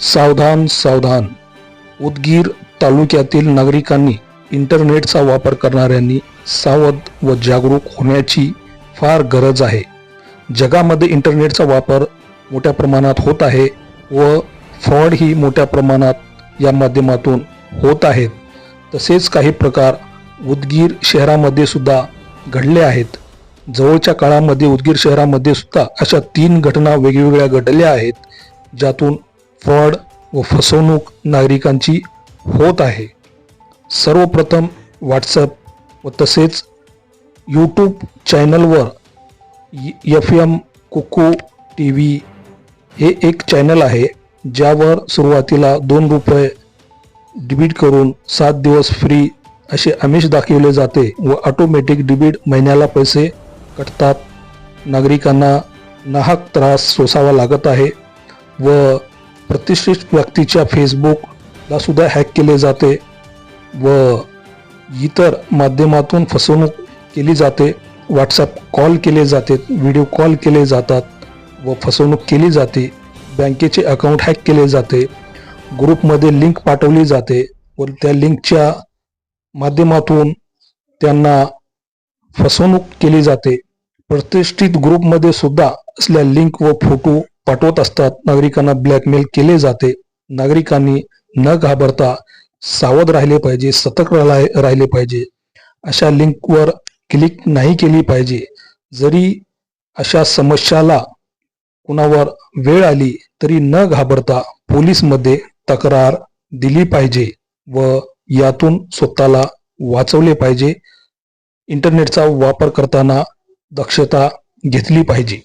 सावधान सावधान. उदगीर तालुक्यातील नागरिकांनी इंटरनेटचा वापर करणाऱ्यांनी सावध व जागरूक होण्याची फार गरज आहे. जगामध्ये इंटरनेटचा वापर मोठ्या प्रमाणात होत आहे व फ्रॉड ही मोठ्या प्रमाणात या माध्यमातून होत आहेत. तसेच काही प्रकार उदगीर शहरामध्ये सुद्धा घडले आहेत. जवळच्या काळामध्ये उदगीर शहरामध्ये सुद्धा अशा तीन घटना वेगवेगळ्या घडल्या आहेत ज्यातून फ्रॉड व फसवणूक नागरिकांची होत आहे. सर्वप्रथम व्हॉट्सअप व तसेच यूट्यूब चॅनलवर F M Kuku T V हे एक चॅनल आहे ज्यावर सुरुवातीला दोन रुपये डिबीट करून सात दिवस फ्री असे आमिष दाखवले जाते व ऑटोमॅटिक डिबीट महिन्याला पैसे कटतात. नागरिकांना नाहक त्रास सोसावा लागत आहे व प्रतिष्ठित व्यक्तीच्या फेसबुकला सुद्धा हॅक केले जाते व इतर माध्यमातून फसवणूक केली जाते. व्हॉट्सअप कॉल केले जाते व्हिडिओ कॉल केले जातात व फसवणूक केली जाते. बँकेचे अकाउंट हॅक केले जाते. ग्रुपमध्ये लिंक पाठवली जाते व त्या लिंकच्या माध्यमातून त्यांना फसवणूक केली जाते. प्रतिष्ठित ग्रुपमध्ये सुद्धा असल्या लिंक व फोटो पाठवत असतात. नागरिकांना ब्लॅकमेल केले जाते. नागरिकांनी न घाबरता सावध राहिले पाहिजे सतर्क राहिले राहिले पाहिजे. अशा लिंकवर क्लिक नाही केली पाहिजे. जरी अशा समस्याला कुणावर वेळ आली तरी न घाबरता पोलीसमध्ये तक्रार दिली पाहिजे व यातून स्वतःला वाचवले पाहिजे. इंटरनेटचा वापर करताना दक्षता घेतली पाहिजे.